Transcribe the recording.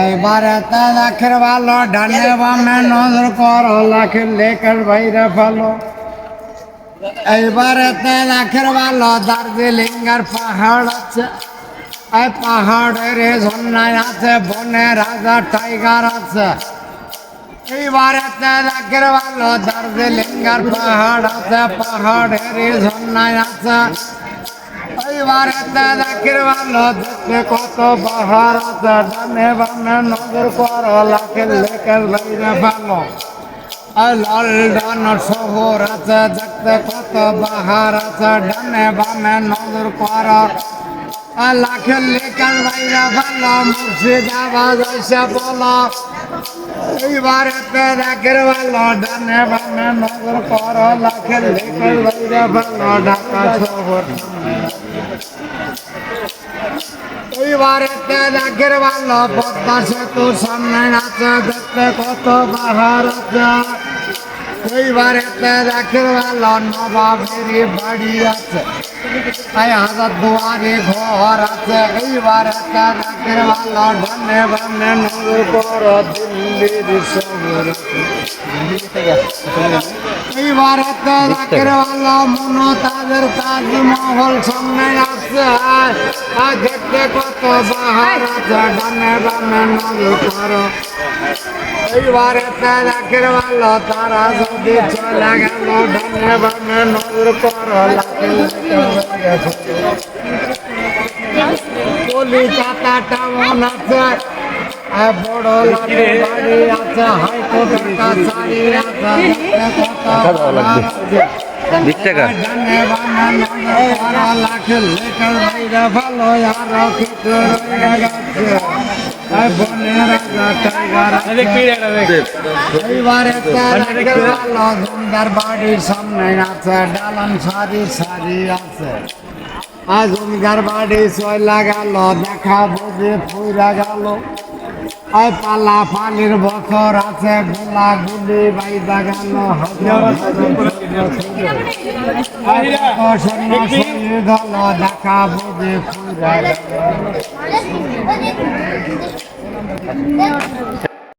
এইবারে তা লাখের ভালো ডানে বামে নজর করো লাখের লেখের বাইরে ভালো এইবারে তে লাখের ভালো দার্জিলিঙ্গের পাহাড় আছে এই পাহাড়ের ঝর্ণায় আছে বনে রাজা টাইগার আছে এইবারে তে লাখের ভালো দার্জিলিঙ্গের পাহাড় আছে পাহাড়ের ঝর্ণায় আছে এইবারে তে কত পাহাড় আছে। ডানে বামে নজর করো, লাখের লেখের বাইরে ভালো লন্ডন শহর আছে, দেখতে কত বাহার আছে। ডানে বামে নজর কর লাখের লেখার বাইরে ভালো মুর্শিদাবাদ এসে বলো, এইবারে রাখের ভালো ডানে বামে নজর কর, লাখের লেখার বাইরে ভালো ঢাকা শহর। ভালো পদ্মা সেতুর সামনে দেখতে কত ভালো নবাবের বাড়ি আছে। ঘর আছে। এইবারে শহর এইবারে রাখের ভালো মমতাজের তাজমহল সামনে আছে আর দেখতে কত বাহার আছে ডানে বামে নজর করো এইবারে রাখের ভালো তারা যদি চলে গেল ডানে বামে নজর করো কলিকাতা টাউন আছে আর বড় লাঠি বাড়ি আছে হাইকোর্টের কাছারি আছে বিশ টাকা। এইবারে জমিদার বাড়ির সামনে আছে ডালান সারি সারি আছে আর জমিদার বাড়ি চলা গেল দেখা বুঝে ফুরা গেল আর পালা পানির বছর আছে গোলা গুলি বাই দাগানো দল দেখা বুঝে